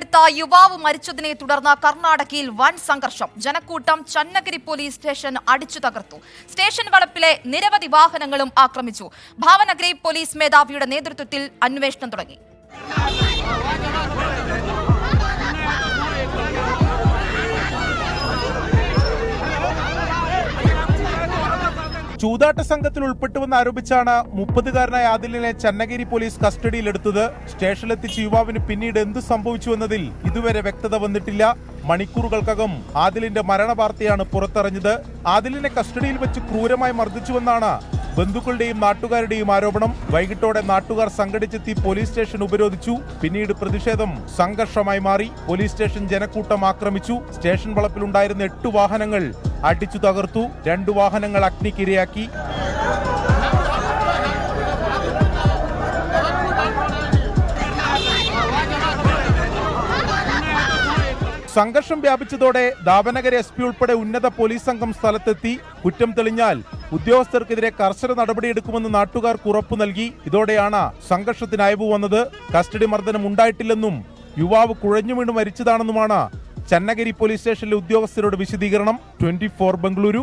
കസ്റ്റഡിയിലെടുത്ത യുവാവ് മരിച്ചതിനെ തുടർന്ന് കർണാടകയിൽ വൻ സംഘർഷം. ജനക്കൂട്ടം ചന്നഗിരി പോലീസ് സ്റ്റേഷൻ അടിച്ചു തകർത്തു. സ്റ്റേഷൻ വളപ്പിലെ നിരവധി വാഹനങ്ങളും ആക്രമിച്ചു. ഭാവനഗരി പോലീസ് മേധാവിയുടെ നേതൃത്വത്തിൽ അന്വേഷണം തുടങ്ങി. ചൂതാട്ട സംഘത്തിൽ ഉൾപ്പെട്ടുവെന്ന് ആരോപിച്ചാണ് മുപ്പതുകാരനായ ആദിലിനെ ചന്നഗിരി പോലീസ് കസ്റ്റഡിയിലെടുത്തത്. സ്റ്റേഷനിലെത്തിച്ച യുവാവിന് പിന്നീട് എന്ത് സംഭവിച്ചുവെന്നതിൽ ഇതുവരെ വ്യക്തത വന്നിട്ടില്ല. മണിക്കൂറുകൾക്കകം ആദിലിന്റെ മരണവാർത്തയാണ് പുറത്തറിഞ്ഞത്. ആദിലിനെ കസ്റ്റഡിയിൽ വെച്ച് ക്രൂരമായി മർദ്ദിച്ചുവെന്നാണ് ബന്ധുക്കളുടെയും നാട്ടുകാരുടെയും ആരോപണം വൈകിട്ടോടെ നാട്ടുകാർ സംഘടിച്ചെത്തി പോലീസ് സ്റ്റേഷൻ ഉപരോധിച്ചു. പിന്നീട് പ്രതിഷേധം സംഘർഷമായി മാറി. പോലീസ് സ്റ്റേഷൻ ജനക്കൂട്ടം ആക്രമിച്ചു. സ്റ്റേഷൻ വളപ്പിലുണ്ടായിരുന്ന എട്ട് വാഹനങ്ങൾ അടിച്ചു തകർത്തു. രണ്ടു വാഹനങ്ങൾ അഗ്നിക്കിരയാക്കി. സംഘർഷം വ്യാപിച്ചതോടെ ദാവനഗര എസ് പി ഉൾപ്പെടെ ഉന്നത പോലീസ് സംഘം സ്ഥലത്തെത്തി. കുറ്റം തെളിഞ്ഞാൽ ഉദ്യോഗസ്ഥർക്കെതിരെ കർശന നടപടിയെടുക്കുമെന്ന് നാട്ടുകാർക്ക് ഉറപ്പു നൽകി. ഇതോടെയാണ് സംഘർഷത്തിന് അയവ് വന്നത്. കസ്റ്റഡി മർദ്ദനം ഉണ്ടായിട്ടില്ലെന്നും യുവാവ് കുഴഞ്ഞു വീണ് മരിച്ചതാണെന്നുമാണ് ചന്നഗിരി പോലീസ് സ്റ്റേഷനിലെ ഉദ്യോഗസ്ഥരുടെ വിശദീകരണം. Twenty four Bengaluru.